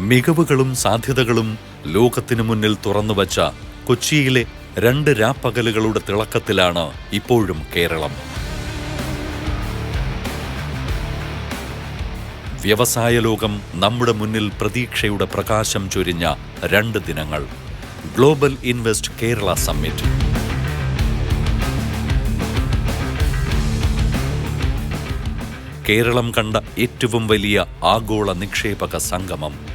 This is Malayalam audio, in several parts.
മികവുകളും സാധ്യതകളും ലോകത്തിനു മുന്നിൽ തുറന്നുവച്ച കൊച്ചിയിലെ രണ്ട് രാപ്പകലുകളുടെ തിളക്കത്തിലാണ് ഇപ്പോഴും കേരളം. വ്യവസായ ലോകം നമ്മുടെ മുന്നിൽ പ്രതീക്ഷയുടെ പ്രകാശം ചൊരിഞ്ഞ രണ്ട് ദിനങ്ങൾ. Global Invest Kerala Summit. Keralam കണ്ട ഏറ്റവും വലിയ ആഗോള നിക്ഷേപക സംഗമം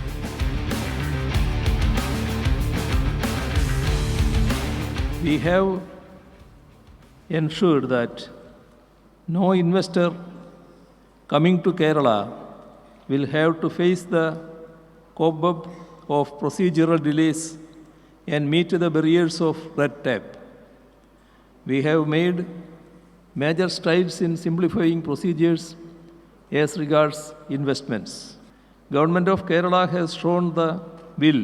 we have ensured that no investor coming to Kerala will have to face the cobweb of procedural delays and meet the barriers of red tape. We have made major strides in simplifying procedures as regards investments. Government of Kerala has shown the will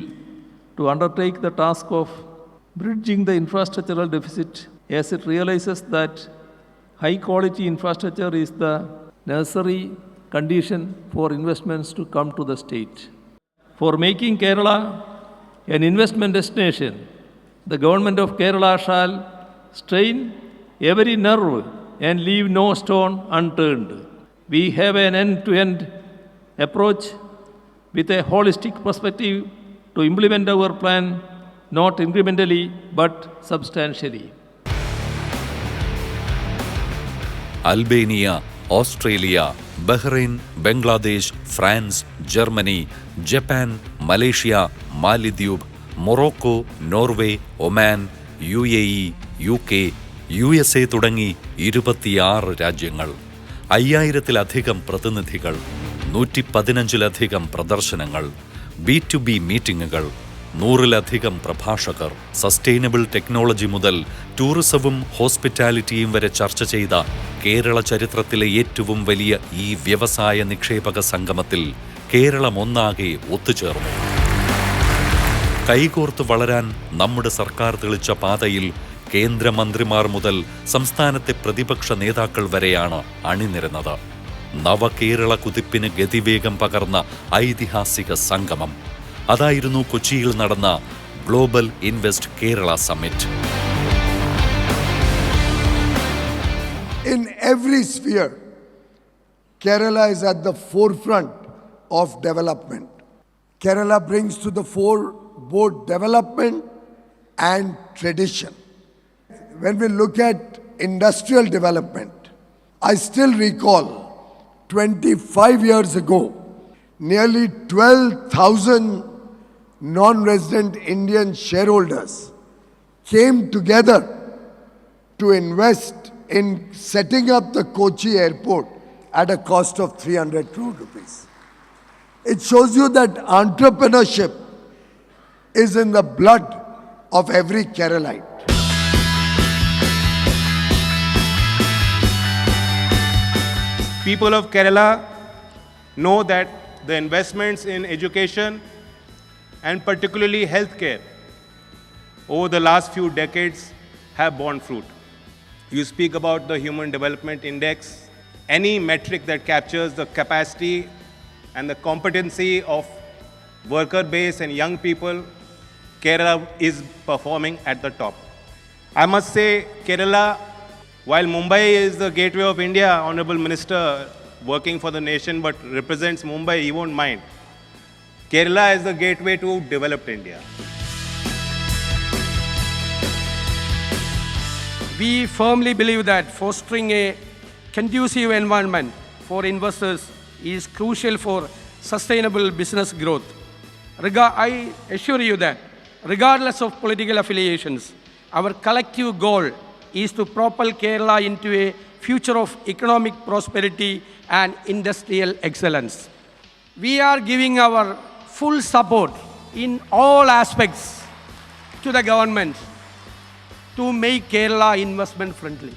to undertake the task of bridging the infrastructural deficit as it realizes that high quality infrastructure is the necessary condition for investments to come to the state. For making Kerala an investment destination, the government of Kerala shall strain every nerve and leave no stone unturned. We have an end to end approach with a holistic perspective to implement our plan not incrementally but substantially. Albania Australia Bahrain Bangladesh France Germany Japan Malaysia Malidweep Morocco Norway Oman U A E U K U S A തുടങ്ങി ഇരുപത്തിയാറ് രാജ്യങ്ങൾ അയ്യായിരത്തിലധികം പ്രതിനിധികൾ നൂറ്റി പതിനഞ്ചിലധികം പ്രദർശനങ്ങൾ ബി ടു ബി മീറ്റിംഗുകൾ നൂറിലധികം പ്രഭാഷകർ സസ്റ്റൈനബിൾ ടെക്നോളജി മുതൽ ടൂറിസവും ഹോസ്പിറ്റാലിറ്റിയും വരെ ചർച്ച ചെയ്ത കേരള ചരിത്രത്തിലെ ഏറ്റവും വലിയ ഈ വ്യവസായ നിക്ഷേപക സംഗമത്തിൽ കേരളം ഒന്നാകെ ഒത്തുചേർന്നു. കൈകോർത്ത് വളരാൻ നമ്മുടെ സർക്കാർ തെളിച്ച പാതയിൽ കേന്ദ്രമന്ത്രിമാർ മുതൽ സംസ്ഥാനത്തെ പ്രതിപക്ഷ നേതാക്കൾ വരെയാണ് അണിനിരന്നത്. നവകേരള കുതിപ്പിന് ഗതിവേഗം പകർന്ന ഐതിഹാസിക സംഗമം. അതായിരുന്നു കൊച്ചിയിൽ നടന്ന Global Invest Kerala Summit In every sphere, Kerala is at the forefront of development. Kerala brings to the fore both development and tradition. When we look at industrial development, I still recall 25 years ago, nearly 12,000 non resident Indian shareholders came together to invest in setting up the Kochi airport at a cost of 300 crore rupees. It shows you that entrepreneurship is in the blood of every Keralite. people of Kerala know that the investments in education and particularly healthcare over the last few decades have borne fruit. You speak about the Human Development Index, any metric that captures the capacity and the competency of worker base and young people, Kerala is performing at the top. I must say, Kerala, while Mumbai is the gateway of India, Honorable Minister working for the nation but represents Mumbai, he won't mind. Kerala is the gateway to developed India. We firmly believe that fostering a conducive environment for investors is crucial for sustainable business growth. Rega- I assure you that, regardless of political affiliations, our collective goal is to propel Kerala into a future of economic prosperity and industrial excellence. We are giving our full support in all aspects to the government to make Kerala investment friendly.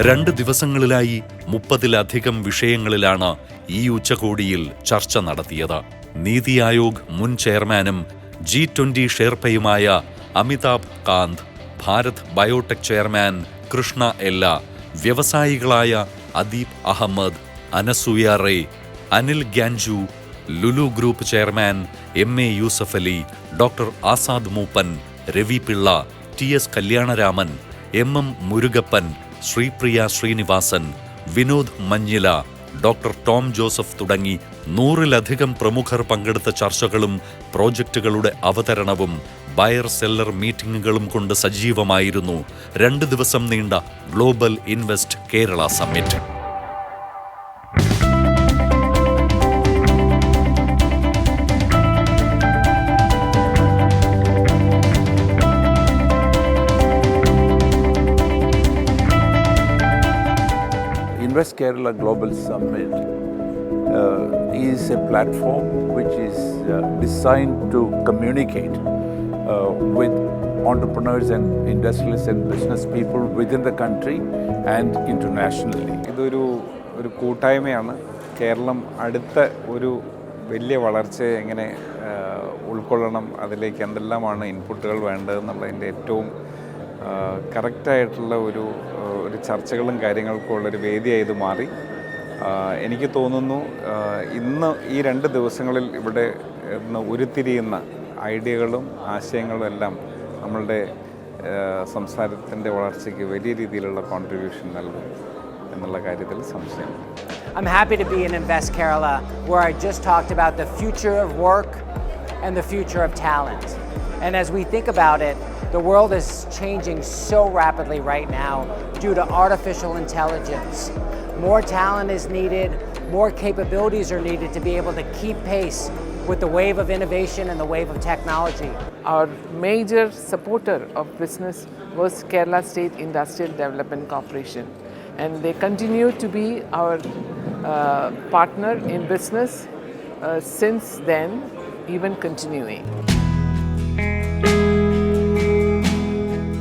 രണ്ട് ദിവസങ്ങളിലായി മുപ്പതിലധികം വിഷയങ്ങളിലാണ് ഈ ഉച്ചകോടിയിൽ ചർച്ച നടത്തിയത് നീതി ആയോഗ് മുൻ ചെയർമാനും ജി ട്വന്റി ഷെർപ്പയുമായ Amitabh Kant Bharat biotech chairman Krishna Ella വ്യവസായികളായ Adeeb Ahmed Anasuya Ray Anil Gyanju Lulu Group chairman M A Yusuff Ali doctor Azad Moopen Ravi Pillai T S Kalyanaraman M M Murugappan Sreepriya Srinivasan Vinod Manjila doctor Tom Joseph തുടങ്ങി നൂറിലധികം പ്രമുഖർ പങ്കെടുത്ത ചർച്ചകളും പ്രോജക്റ്റുകളുടെ അവതരണവും ബയർ സെല്ലർ മീറ്റിംഗുകളും കൊണ്ട് സജീവമായിരുന്നു. രണ്ട് ദിവസം നീണ്ട Global Invest Kerala Summit. Invest Kerala Global Summit uh, is a platform which is uh, designed to communicate uh, with entrepreneurs and industrialists and business people within the country and internationally. ഇതൊരു ഒരു കൂട്ടായ്മയാണ് കേരളം അടുത്ത ഒരു വലിയ വളർച്ചയെ എങ്ങനെ ഉൾക്കൊള്ളണം അതിലേക്ക് എന്തെല്ലാമാണ് ഇൻപുട്ടുകൾ വേണ്ടതെന്നുള്ളതിന്റെ ഏറ്റവും കറക്റ്റായിട്ടുള്ള ഒരു ഒരു ചർച്ചകളും കാര്യങ്ങൾക്കും ഉള്ളൊരു വേദിയായി ഇത് മാറി എനിക്ക് തോന്നുന്നു ഇന്ന് ഈ രണ്ട് ദിവസങ്ങളിൽ ഇവിടെ ഇന്ന് ഉരുത്തിരിയുന്ന ഐഡിയകളും ആശയങ്ങളും എല്ലാം നമ്മളുടെ സംസാരത്തിന്റെ വളർച്ചയ്ക്ക് വലിയ രീതിയിലുള്ള കോൺട്രിബ്യൂഷൻ നൽകും എന്നുള്ള കാര്യത്തിൽ സംശയമില്ല I'm happy to be in Invest Kerala, where I just talked about the future of work and the future of talent. And as we think about it, the world is changing so rapidly right now due to artificial intelligence. More talent is needed, more capabilities are needed to be able to keep pace with the wave of innovation and the wave of technology. Our major supporter of business was Kerala State Industrial Development Corporation, and they continue to be our uh, partner in business uh, since then, even continuing.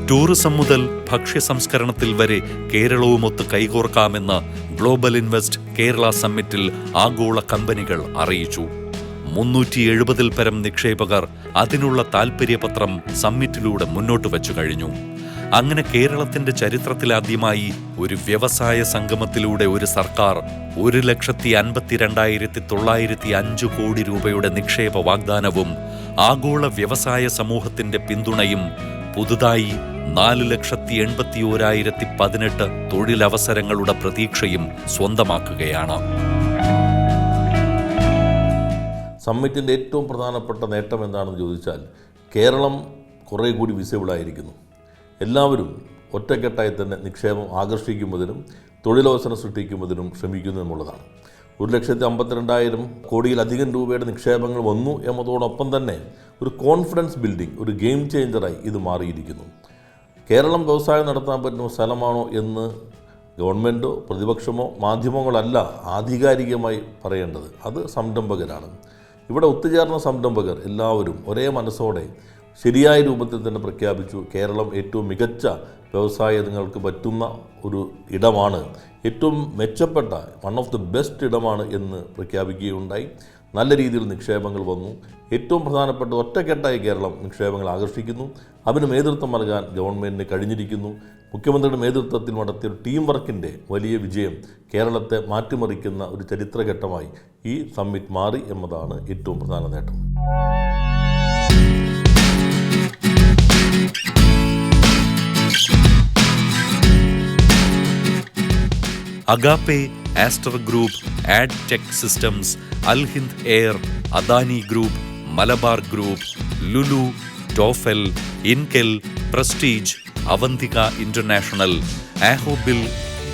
Tourism മുതൽ ഭക്ഷ്യ സംസ്കരണത്തിൽ വരെ കേരളവുമൊത്ത് കൈകോർക്കാമെന്ന് ഗ്ലോബൽ ഇൻവെസ്റ്റ് കേരള സമ്മിറ്റിൽ ആഗോള കമ്പനികൾ അറിയിച്ചു. മുന്നൂറ്റി എഴുപതിൽ പരം നിക്ഷേപകർ അതിനുള്ള താൽപ്പര്യപത്രം സമ്മിറ്റിലൂടെ മുന്നോട്ട് വച്ചു കഴിഞ്ഞു. അങ്ങനെ കേരളത്തിന്റെ ചരിത്രത്തിലാദ്യമായി ഒരു വ്യവസായ സംഗമത്തിലൂടെ ഒരു സർക്കാർ ഒരു ലക്ഷത്തി അൻപത്തിരണ്ടായിരത്തി തൊള്ളായിരത്തി അഞ്ച് കോടി രൂപയുടെ നിക്ഷേപ വാഗ്ദാനവും ആഗോള വ്യവസായ സമൂഹത്തിന്റെ പിന്തുണയും പുതുതായി നാല് ലക്ഷത്തി എൺപത്തി ഓരായിരത്തി പതിനെട്ട് തൊഴിലവസരങ്ങളുടെ പ്രതീക്ഷയും സ്വന്തമാക്കുകയാണ്. സമ്മിറ്റിന്റെ ഏറ്റവും പ്രധാനപ്പെട്ട നേട്ടം എന്താണെന്ന് ചോദിച്ചാൽ കേരളം കുറേ കൂടി വിസിബിളായിരിക്കുന്നു എല്ലാവരും ഒറ്റക്കെട്ടായി തന്നെ നിക്ഷേപം ആകർഷിക്കുന്നതിനും തൊഴിലവസരം സൃഷ്ടിക്കുന്നതിനും ശ്രമിക്കുന്നു എന്നുള്ളതാണ്. ഒരു ലക്ഷത്തി അമ്പത്തിരണ്ടായിരം കോടിയിലധികം രൂപയുടെ നിക്ഷേപങ്ങൾ വന്നു എന്നതോടൊപ്പം തന്നെ ഒരു കോൺഫിഡൻസ് ബിൽഡിംഗ് ഒരു ഗെയിം ചേഞ്ചറായി ഇത് മാറിയിരിക്കുന്നു. കേരളം വ്യവസായം നടത്താൻ പറ്റുന്ന സ്ഥലമാണോ എന്ന് ഗവൺമെന്റോ പ്രതിപക്ഷമോ മാധ്യമങ്ങളല്ല ആധികാരികമായി പറയേണ്ടത്. അത് സംരംഭകരാണ്. ഇവിടെ ഒത്തുചേർന്ന സംരംഭകർ എല്ലാവരും ഒരേ മനസ്സോടെ ശരിയായ രൂപത്തിൽ തന്നെ പ്രഖ്യാപിച്ചു. കേരളം ഏറ്റവും മികച്ച വ്യവസായങ്ങൾക്ക് പറ്റുന്ന ഒരു ഇടമാണ്. ഏറ്റവും മെച്ചപ്പെട്ട വൺ ഓഫ് ദി ബെസ്റ്റ് ഇടമാണ് എന്ന് പ്രഖ്യാപിക്കുകയുണ്ടായി. നല്ല രീതിയിൽ നിക്ഷേപങ്ങൾ വന്നു. ഏറ്റവും പ്രധാനപ്പെട്ട ഒറ്റക്കെട്ടായി കേരളം നിക്ഷേപങ്ങൾ ആകർഷിക്കുന്നു. അതിന് നേതൃത്വം നൽകാൻ ഗവൺമെന്റിന് കഴിഞ്ഞിരിക്കുന്നു. മുഖ്യമന്ത്രിയുടെ നേതൃത്വത്തിൽ നടത്തിയ ടീം വർക്കിന്റെ വലിയ വിജയം കേരളത്തെ മാറ്റിമറിക്കുന്ന ഒരു ചരിത്രഘട്ടമായി ഈ സമ്മിറ്റ് മാറി എന്നതാണ് ഏറ്റവും പ്രധാന നേട്ടം. Agappe Aster Group Ad Tech Systems Alhind Air Adani Group Malabar Group Lulu Tofal INKEL Prestige Avantika International Ahobil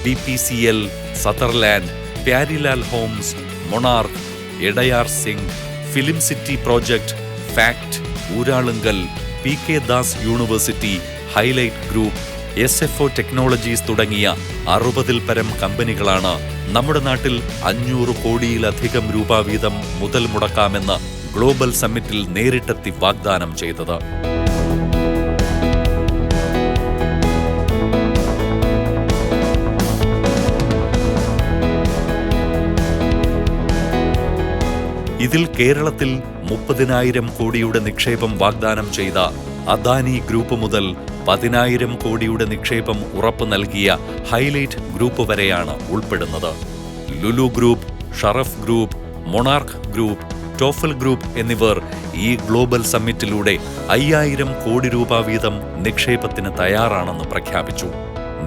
B P C L Sutherland Pyarilal Homes Monarch Edayar zinc film city project FACT Uralungal P K Das University Highlight Group S F O Technologies തുടങ്ങിയ അറുപതിൽ പരം കമ്പനികളാണ് നമ്മുടെ നാട്ടിൽ അഞ്ഞൂറ് കോടിയിലധികം രൂപ വീതം മുതൽ മുടക്കാമെന്ന് ഗ്ലോബൽ സമ്മിറ്റിൽ നേരിട്ടെത്തി വാഗ്ദാനം ചെയ്തത്. ഇതിൽ കേരളത്തിൽ മുപ്പതിനായിരം കോടിയുടെ നിക്ഷേപം വാഗ്ദാനം ചെയ്ത അദാനി ഗ്രൂപ്പ് മുതൽ പതിനായിരം കോടിയുടെ നിക്ഷേപം ഉറപ്പു നൽകിയ ഹൈലൈറ്റ് ഗ്രൂപ്പ് വരെയാണ് ഉൾപ്പെടുന്നത്. Lulu Group Sharaf Group Monarch Group Tofal Group എന്നിവർ ഈ ഗ്ലോബൽ സമ്മിറ്റിലൂടെ അയ്യായിരം കോടി രൂപ വീതം നിക്ഷേപത്തിന് തയ്യാറാണെന്ന് പ്രഖ്യാപിച്ചു.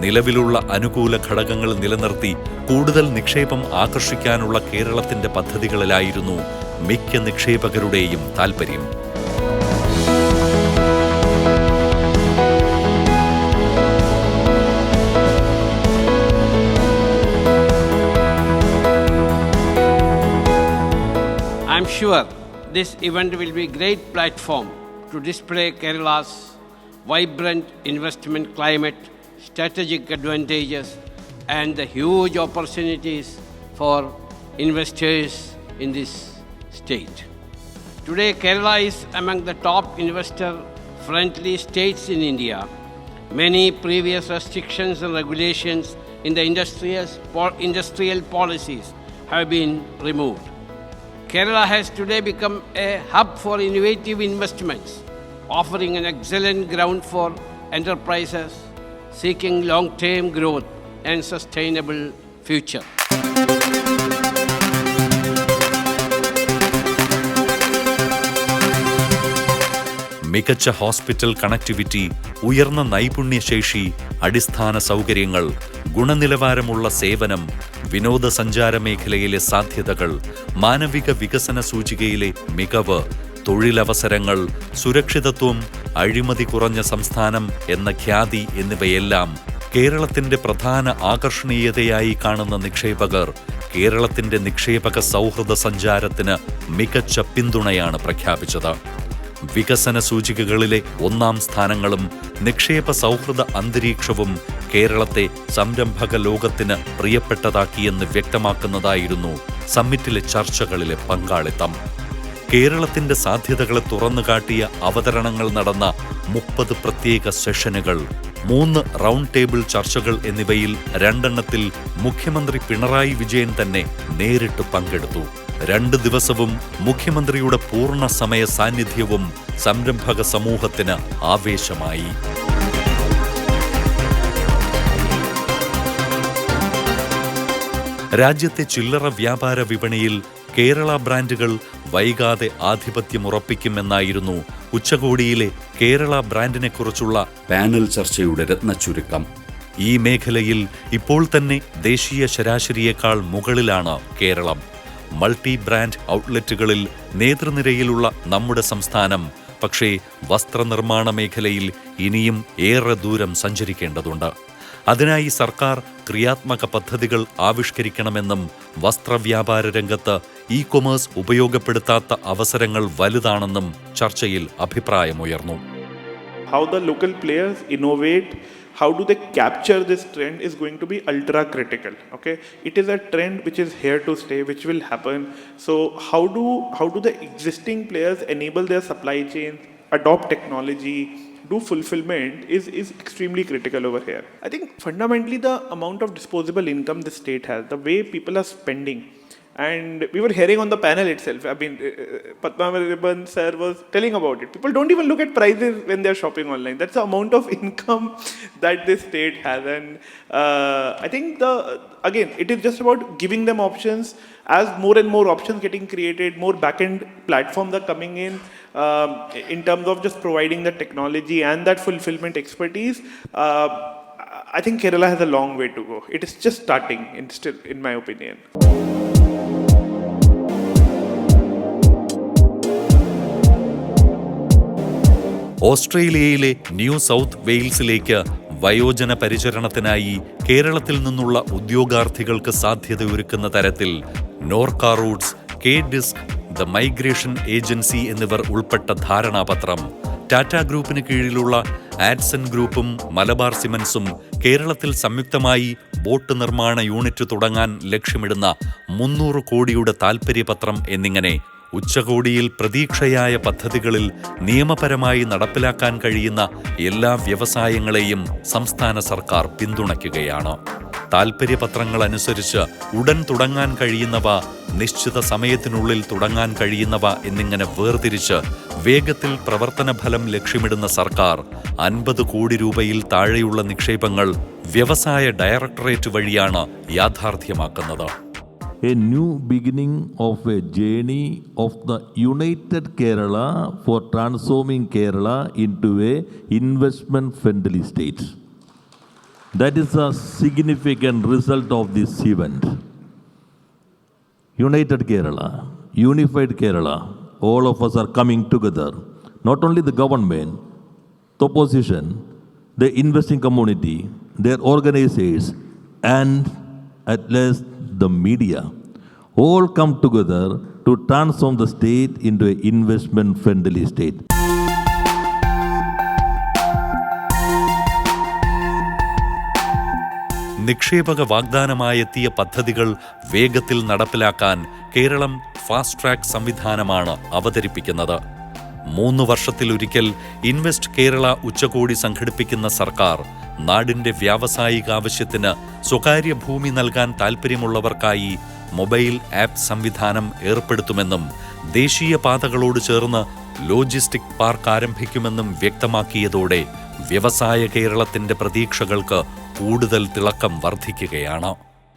നിലവിലുള്ള അനുകൂല ഘടകങ്ങൾ നിലനിർത്തി കൂടുതൽ നിക്ഷേപം ആകർഷിക്കാനുള്ള കേരളത്തിന്റെ പദ്ധതികളിലായിരുന്നു മിക്ക നിക്ഷേപകരുടെയും താൽപ്പര്യം sure this event will be a great platform to display Kerala's vibrant investment climate, strategic advantages, and the huge opportunities for investors in this state. Today, Kerala is among the top investor friendly states in India. Many previous restrictions and regulations in the industrial, industrial policies have been removed. Kerala has today become a hub for innovative investments, offering an excellent ground for enterprises seeking long term growth and sustainable future. മികച്ച ഹോസ്പിറ്റൽ കണക്ടിവിറ്റി ഉയർന്ന നൈപുണ്യശേഷി അടിസ്ഥാന സൗകര്യങ്ങൾ ഗുണനിലവാരമുള്ള സേവനം വിനോദസഞ്ചാര മേഖലയിലെ സാധ്യതകൾ മാനവിക വികസന സൂചികയിലെ മികവ് തൊഴിലവസരങ്ങൾ സുരക്ഷിതത്വം അഴിമതി കുറഞ്ഞ സംസ്ഥാനം എന്ന ഖ്യാതി എന്നിവയെല്ലാം കേരളത്തിന്റെ പ്രധാന ആകർഷണീയതയായി കാണുന്ന നിക്ഷേപകർ കേരളത്തിന്റെ നിക്ഷേപക സൗഹൃദ സഞ്ചാരത്തിന് മികച്ച പിന്തുണയാണ് പ്രഖ്യാപിച്ചത്. വികസന സൂചികകളിലെ ഒന്നാം സ്ഥാനങ്ങളും നിക്ഷേപ സൗഹൃദ അന്തരീക്ഷവും കേരളത്തെ സംരംഭക ലോകത്തിന് പ്രിയപ്പെട്ടതാക്കിയെന്ന് വ്യക്തമാക്കുന്നതായിരുന്നു സമ്മിറ്റിലെ ചർച്ചകളിലെ പങ്കാളിത്തം. കേരളത്തിന്റെ സാധ്യതകളെ തുറന്നുകാട്ടിയ അവതരണങ്ങൾ നടന്ന മുപ്പത് പ്രത്യേക സെഷനുകൾ മൂന്ന് റൗണ്ട് ടേബിൾ ചർച്ചകൾ എന്നിവയിൽ രണ്ടെണ്ണത്തിൽ മുഖ്യമന്ത്രി പിണറായി വിജയൻ തന്നെ നേരിട്ട് പങ്കെടുത്തു. രണ്ട് ദിവസവും മുഖ്യമന്ത്രിയുടെ പൂർണ സമയ സാന്നിധ്യവും സംരംഭക സമൂഹത്തിന് ആവേശമായി. രാജ്യത്തെ ചില്ലറ വ്യാപാര വിപണിയിൽ കേരള ബ്രാൻഡുകൾ വൈകാതെ ആധിപത്യമുറപ്പിക്കുമെന്നായിരുന്നു ഉച്ചകോടിയിലെ കേരള ബ്രാൻഡിനെക്കുറിച്ചുള്ള പാനൽ ചർച്ചയുടെ രത്നച്ചുരുക്കം. ഈ മേഖലയിൽ ഇപ്പോൾ തന്നെ ദേശീയ ശരാശരിയേക്കാൾ മുകളിലാണ് കേരളം. മൾട്ടി ബ്രാൻഡ് ഔട്ട്ലെറ്റുകളിൽ നേതൃനിരയിലുള്ള നമ്മുടെ സംസ്ഥാനം പക്ഷേ വസ്ത്രനിർമ്മാണ മേഖലയിൽ ഇനിയും ഏറെ ദൂരം സഞ്ചരിക്കേണ്ടതുണ്ട്. അതിനായി സർക്കാർ ക്രിയാത്മക പദ്ധതികൾ ആവിഷ്കരിക്കണമെന്നും വസ്ത്രവ്യാപാര രംഗത്ത് ഇ കൊമേഴ്സ് ഉപയോഗപ്പെടുത്താത്ത അവസരങ്ങൾ വലുതാണെന്നും ചർച്ചയിൽ അഭിപ്രായമുയർന്നു. How the local players innovate how do they capture this trend is going to be ultra critical okay it is a trend which is here to stay which will happen so how do how do the existing players enable their supply chains adopt technology do fulfillment is, is extremely critical over here. I think fundamentally the amount of disposable income the state has, the way people are spending, and we were hearing on the panel itself. I mean, uh, Padmanaban sir was telling about it. People don't even look at prices when they're shopping online. That's the amount of income that this state has, and uh, I think the again it is just about giving them options. As more and more options getting created, more backend platforms are coming in um, in terms of just providing the technology and that fulfillment expertise. Uh, I think Kerala has a long way to go. It is just starting, in still, in my opinion. ഓസ്ട്രേലിയയിലെ ന്യൂ സൗത്ത് വെയിൽസിലേക്ക് വയോജന പരിചരണത്തിനായി കേരളത്തിൽ നിന്നുള്ള ഉദ്യോഗാർത്ഥികൾക്ക് സാധ്യതയൊരുക്കുന്ന തരത്തിൽ NORKA Roots K DISC the migration agency എന്നിവർ ഉൾപ്പെട്ട ധാരണാപത്രം ടാറ്റ ഗ്രൂപ്പിന് കീഴിലുള്ള ആഡ്സൺ ഗ്രൂപ്പും മലബാർ സിമൻസും കേരളത്തിൽ സംയുക്തമായി ബോട്ട് നിർമ്മാണ യൂണിറ്റ് തുടങ്ങാൻ ലക്ഷ്യമിടുന്ന മുന്നൂറ് കോടിയുടെ താൽപ്പര്യപത്രം എന്നിങ്ങനെ ഉച്ചകോടിയിൽ പ്രതീക്ഷയായ പദ്ധതികളിൽ നിയമപരമായി നടപ്പിലാക്കാൻ കഴിയുന്ന എല്ലാ വ്യവസായങ്ങളെയും സംസ്ഥാന സർക്കാർ പിന്തുണയ്ക്കുകയാണ്. താൽപ്പര്യപത്രങ്ങൾ അനുസരിച്ച് ഉടൻ തുടങ്ങാൻ കഴിയുന്നവ നിശ്ചിത സമയത്തിനുള്ളിൽ തുടങ്ങാൻ കഴിയുന്നവ എന്നിങ്ങനെ വേർതിരിച്ച് വേഗത്തിൽ പ്രവർത്തനഫലം ലക്ഷ്യമിടുന്ന സർക്കാർ അൻപത് കോടി രൂപയിൽ താഴെയുള്ള നിക്ഷേപങ്ങൾ വ്യവസായ ഡയറക്ടറേറ്റ് വഴിയാണ് യാഥാർത്ഥ്യമാക്കുന്നത്. A new beginning of a journey of the united kerala for transforming kerala into a investment friendly state. That is a significant result of this event. United kerala unified kerala all of us are coming together. Not only the government the opposition the investing community their organizers and at least the media all come together to transform the state into an investment friendly state. നിക്ഷേപക വാഗ്ദാനമായെത്തിയ പദ്ധതികൾ വേഗത്തിൽ നടപ്പിലാക്കാൻ കേരളം ഫാസ്റ്റ് ട്രാക്ക് സംവിധാനമാണ് അവതരിപ്പിക്കുന്നത് മൂന്ന് വർഷത്തിലൊരിക്കൽ ഇൻവെസ്റ്റ് കേരള ഉച്ചകോടി സംഘടിപ്പിക്കുന്ന സർക്കാർ നാടിന്റെ വ്യാവസായിക ആവശ്യത്തിന് സ്വകാര്യ ഭൂമി നൽകാൻ താൽപ്പര്യമുള്ളവർക്കായി മൊബൈൽ ആപ്പ് സംവിധാനം ഏർപ്പെടുത്തുമെന്നും ദേശീയ പാതകളോട് ചേർന്ന് ലോജിസ്റ്റിക് പാർക്ക് ആരംഭിക്കുമെന്നും വ്യക്തമാക്കിയതോടെ വ്യവസായ കേരളത്തിന്റെ പ്രതീക്ഷകൾക്ക് കൂടുതൽ തിളക്കം വർദ്ധിക്കുകയാണ്.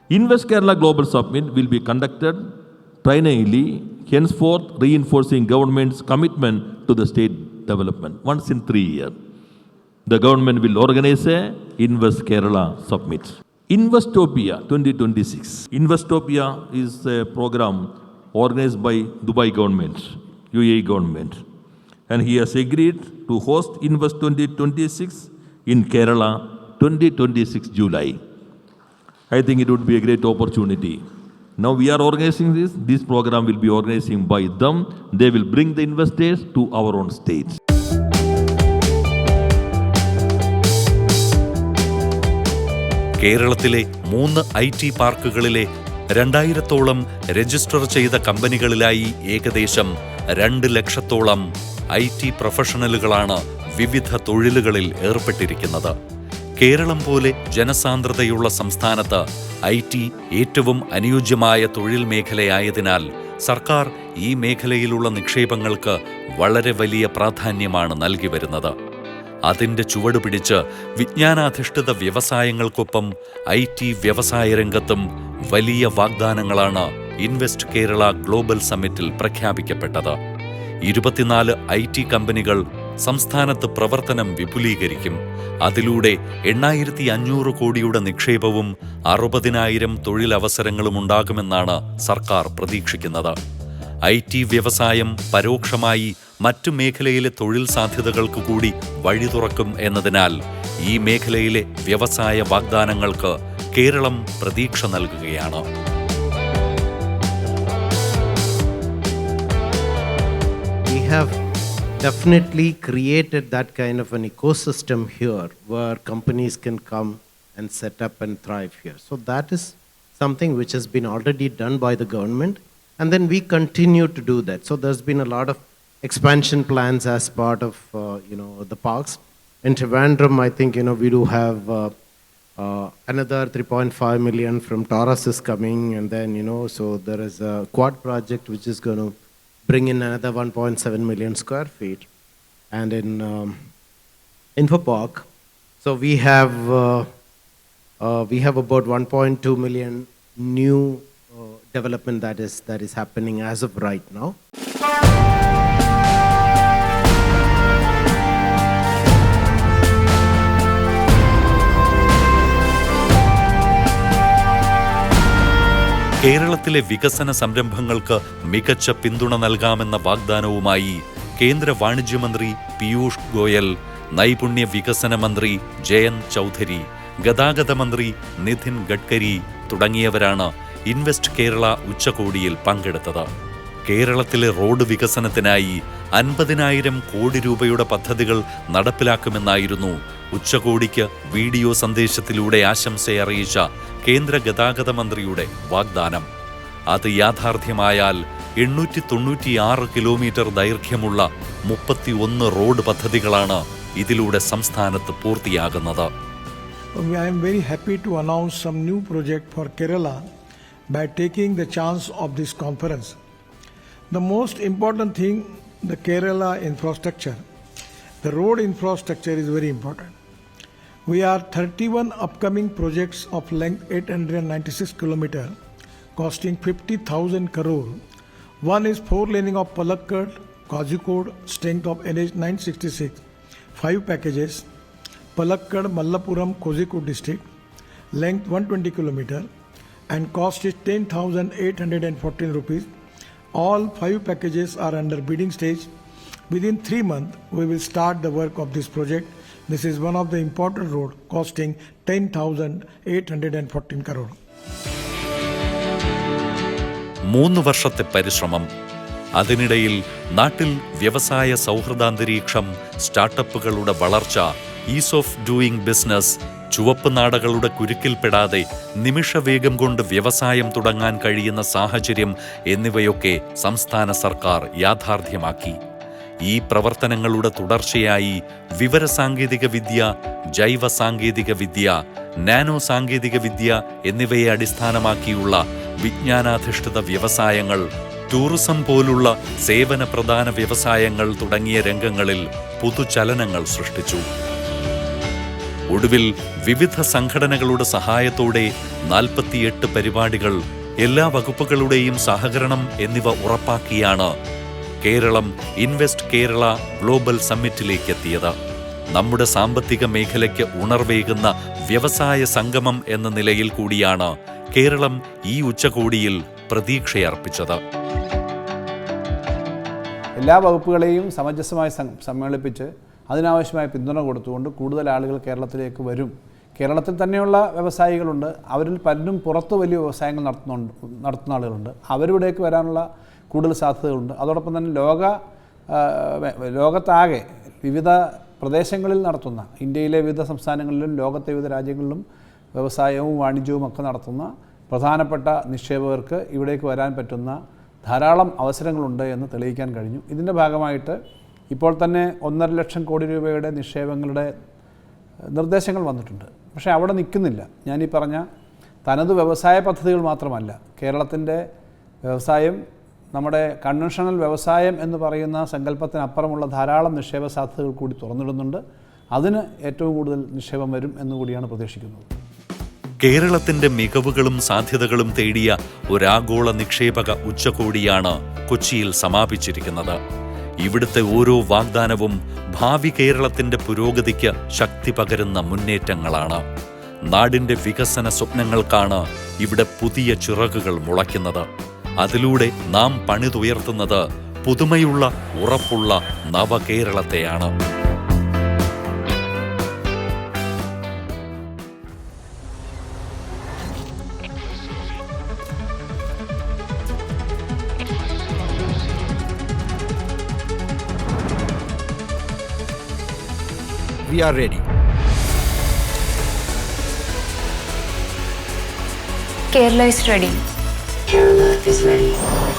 Invest Kerala Global submit will be conducted triennially, henceforth reinforcing government's commitment to the state development once in three years. The government will organize a Invest Kerala Summit. Investopia 2026. Investopia is a program organized by Dubai government, UAE government. And he has agreed to host Invest 2026 in Kerala 2026 July. I think it would be a great opportunity. Now we are organizing this. This program will be organizing by them. They will bring the investors to our own states. കേരളത്തിലെ മൂന്ന് ഐ ടി പാർക്കുകളിലെ രണ്ടായിരത്തോളം രജിസ്റ്റർ ചെയ്ത കമ്പനികളിലായി ഏകദേശം രണ്ട് ലക്ഷത്തോളം ഐ ടി പ്രൊഫഷണലുകളാണ് വിവിധ തൊഴിലുകളിൽ ഏർപ്പെട്ടിരിക്കുന്നത് കേരളം പോലെ ജനസാന്ദ്രതയുള്ള സംസ്ഥാനത്ത് ഐ ടി ഏറ്റവും അനുയോജ്യമായ തൊഴിൽ മേഖലയായതിനാൽ സർക്കാർ ഈ മേഖലയിലുള്ള നിക്ഷേപങ്ങൾക്ക് വളരെ വലിയ പ്രാധാന്യമാണ് നൽകി വരുന്നത്. അതിന്റെ ചുവട് പിടിച്ച് വിജ്ഞാനാധിഷ്ഠിത വ്യവസായങ്ങൾക്കൊപ്പം ഐ ടി വ്യവസായ രംഗത്തും വലിയ വാഗ്ദാനങ്ങളാണ് ഇൻവെസ്റ്റ് കേരള ഗ്ലോബൽ സമ്മിറ്റിൽ പ്രഖ്യാപിക്കപ്പെട്ടത്. ഇരുപത്തിനാല് ഐ ടി കമ്പനികൾ സംസ്ഥാനത്ത് പ്രവർത്തനം വിപുലീകരിക്കും. അതിലൂടെ എണ്ണായിരത്തി അഞ്ഞൂറ് കോടിയുടെ നിക്ഷേപവും അറുപതിനായിരം തൊഴിലവസരങ്ങളും ഉണ്ടാകുമെന്നാണ് സർക്കാർ പ്രതീക്ഷിക്കുന്നത്. ഐ ടി വ്യവസായം പരോക്ഷമായി മറ്റു മേഖലയിലെ തൊഴിൽ സാധ്യതകൾക്ക് കൂടി വഴി തുറക്കും എന്നതിനാൽ ഈ മേഖലയിലെ വ്യവസായ വാഗ്ദാനങ്ങൾക്ക് കേരളം പ്രതീക്ഷ നൽകുകയാണ്. We have definitely created that kind of an ecosystem here where companies can come and set up and thrive here. So that is something which has been already done by the government, and then we continue to do that. So there's been a lot of expansion plans as part of uh, you know the parks. In Trivandrum, I think you know we do have. Uh, uh, another 3.5 million from Taurus is coming, and then you know, so there is a quad project which is going to bring in another 1.7 million square feet. And in um, Info Park, so we have uh, uh, we have about 1.2 million new uh, development that is that is happening as of right now. കേരളത്തിലെ വികസന സംരംഭങ്ങൾക്ക് മികച്ച പിന്തുണ നൽകാമെന്ന വാഗ്ദാനവുമായി കേന്ദ്ര വാണിജ്യമന്ത്രി പീയൂഷ് ഗോയൽ നൈപുണ്യ വികസന മന്ത്രി ജയന്ത് ചൗധരി ഗതാഗത മന്ത്രി നിതിൻ ഗഡ്കരി തുടങ്ങിയവരാണ് ഇൻവെസ്റ്റ് കേരള ഉച്ചകോടിയിൽ പങ്കെടുത്തത്. കേരളത്തിലെ റോഡ് വികസനത്തിനായി അൻപതിനായിരം കോടി രൂപയുടെ പദ്ധതികൾ നടപ്പിലാക്കുമെന്നായിരുന്നു ഉച്ചകോടിക്ക് വീഡിയോ സന്ദേശത്തിലൂടെ ആശംസയറിയിച്ച കേന്ദ്ര ഗതാഗത മന്ത്രിയുടെ വാഗ്ദാനം അത് യാഥാർത്ഥ്യമായാൽ എണ്ണൂറ്റി തൊണ്ണൂറ്റിയാറ് കിലോമീറ്റർ ദൈർഘ്യമുള്ള മുപ്പത്തിയൊന്ന് റോഡ് പദ്ധതികളാണ് ഇതിലൂടെ സംസ്ഥാനത്ത് പൂർത്തിയാകുന്നത് I am very happy to announce some new project for Kerala by taking the chance of this conference. The most important thing, the Kerala infrastructure. The road infrastructure is very important. We are 31 upcoming projects of length 896 kilometer, costing 50,000 crore. One is four laning of Palakkad, Kozhikode, strength of NH 966, five packages. Palakkad, Mallapuram, Kozhikode district, length 120 kilometer, and cost is 10,814 rupees. All five packages are under bidding stage. Within three months, we will start the work of this project. This is one of the important road costing 10,814 crore. മൂന്ന് വർഷത്തെ പരിശ്രമം അതിനിടയിൽ നാട്ടിൽ വ്യവസായ സൗഹൃദാന്തരീക്ഷം സ്റ്റാർട്ടപ്പുകളുടെ വളർച്ച ഈസ് ഓഫ് ഡൂയിങ് ബിസിനസ് ചുവപ്പ് നാടകളുടെ കുരുക്കിൽപ്പെടാതെ നിമിഷവേഗം കൊണ്ട് വ്യവസായം തുടങ്ങാൻ കഴിയുന്ന സാഹചര്യം എന്നിവയൊക്കെ സംസ്ഥാന സർക്കാർ യാഥാർത്ഥ്യമാക്കി. ഈ പ്രവർത്തനങ്ങളുടെ തുടർച്ചയായി വിവരസാങ്കേതിക വിദ്യ ജൈവ സാങ്കേതിക വിദ്യ നാനോ സാങ്കേതിക വിദ്യ എന്നിവയെ അടിസ്ഥാനമാക്കിയുള്ള വിജ്ഞാനാധിഷ്ഠിത വ്യവസായങ്ങൾ ടൂറിസം പോലുള്ള സേവന പ്രധാന വ്യവസായങ്ങൾ തുടങ്ങിയ രംഗങ്ങളിൽ പുതുചലനങ്ങൾ സൃഷ്ടിച്ചു. ഒടുവിൽ വിവിധ സംഘടനകളുടെ സഹായത്തോടെ നാൽപ്പത്തിയെട്ട് പരിപാടികൾ എല്ലാ വകുപ്പുകളുടെയും സഹകരണം എന്നിവ ഉറപ്പാക്കിയാണ് കേരളം ഇൻവെസ്റ്റ് കേരള ഗ്ലോബൽ സമ്മിറ്റിലേക്ക് എത്തിയത് നമ്മുടെ സാമ്പത്തിക മേഖലയ്ക്ക് ഉണർവേകുന്ന വ്യവസായ സംഗമം എന്ന നിലയിൽ കൂടിയാണ് കേരളം ഈ ഉച്ചകോടിയിൽ പ്രതീക്ഷയർപ്പിച്ചത്. എല്ലാ വകുപ്പുകളെയും സമഞ്ജസമായി സമ്മേളിപ്പിച്ച് അതിനാവശ്യമായ പിന്തുണ കൊടുത്തുകൊണ്ട് കൂടുതൽ ആളുകൾ കേരളത്തിലേക്ക് വരും. കേരളത്തിൽ തന്നെയുള്ള വ്യവസായികളുണ്ട്. അവരിൽ പലരും പുറത്ത് വലിയ വ്യവസായങ്ങൾ നടത്തുന്നുണ്ട് നടത്തുന്ന ആളുകളുണ്ട്. അവരിവിടേക്ക് വരാനുള്ള കൂടുതൽ സാധ്യതകളുണ്ട്. അതോടൊപ്പം തന്നെ ലോക ലോകത്താകെ വിവിധ പ്രദേശങ്ങളിൽ നടത്തുന്ന ഇന്ത്യയിലെ വിവിധ സംസ്ഥാനങ്ങളിലും ലോകത്തെ വിവിധ രാജ്യങ്ങളിലും വ്യവസായവും വാണിജ്യവും ഒക്കെ നടത്തുന്ന പ്രധാനപ്പെട്ട നിക്ഷേപകർക്ക് ഇവിടേക്ക് വരാൻ പറ്റുന്ന ധാരാളം അവസരങ്ങളുണ്ട് എന്ന് തെളിയിക്കാൻ കഴിഞ്ഞു. ഇതിന്റെ ഭാഗമായിട്ട് ഇപ്പോൾ തന്നെ ഒന്നര ലക്ഷം കോടി രൂപയുടെ നിക്ഷേപങ്ങളുടെ നിർദ്ദേശങ്ങൾ വന്നിട്ടുണ്ട്. പക്ഷേ അവിടെ നിൽക്കുന്നില്ല. ഞാനീ പറഞ്ഞ തനത് വ്യവസായ പദ്ധതികൾ മാത്രമല്ല കേരളത്തിന്റെ വ്യവസായം നമ്മുടെ കൺവെൻഷണൽ വ്യവസായം എന്ന് പറയുന്ന സങ്കല്പത്തിനപ്പുറമുള്ള ധാരാളം നിക്ഷേപ സാധ്യതകൾ കൂടി തുറന്നിടുന്നുണ്ട്. അതിന് ഏറ്റവും കൂടുതൽ നിക്ഷേപം വരും എന്നുകൂടിയാണ് പ്രതീക്ഷിക്കുന്നത്. കേരളത്തിന്റെ മികവുകളും സാധ്യതകളും തേടിയ ഒരാഗോള നിക്ഷേപക ഉച്ചകോടിയാണ് കൊച്ചിയിൽ സമാപിച്ചിരിക്കുന്നത്. ഇവിടുത്തെ ഓരോ വാഗ്ദാനവും ഭാവി കേരളത്തിന്റെ പുരോഗതിക്ക് ശക്തി പകരുന്ന മുന്നേറ്റങ്ങളാണ്. നാടിന്റെ വികസന സ്വപ്നങ്ങൾക്കാണ് ഇവിടെ പുതിയ ചിറകുകൾ മുളയ്ക്കുന്നത്. അതിലൂടെ നാം പണിതുയർത്തുന്നത് പുതുമയുള്ള ഉറപ്പുള്ള നവകേരളത്തെയാണ്. We are ready. Kerala is ready. Kerala is ready.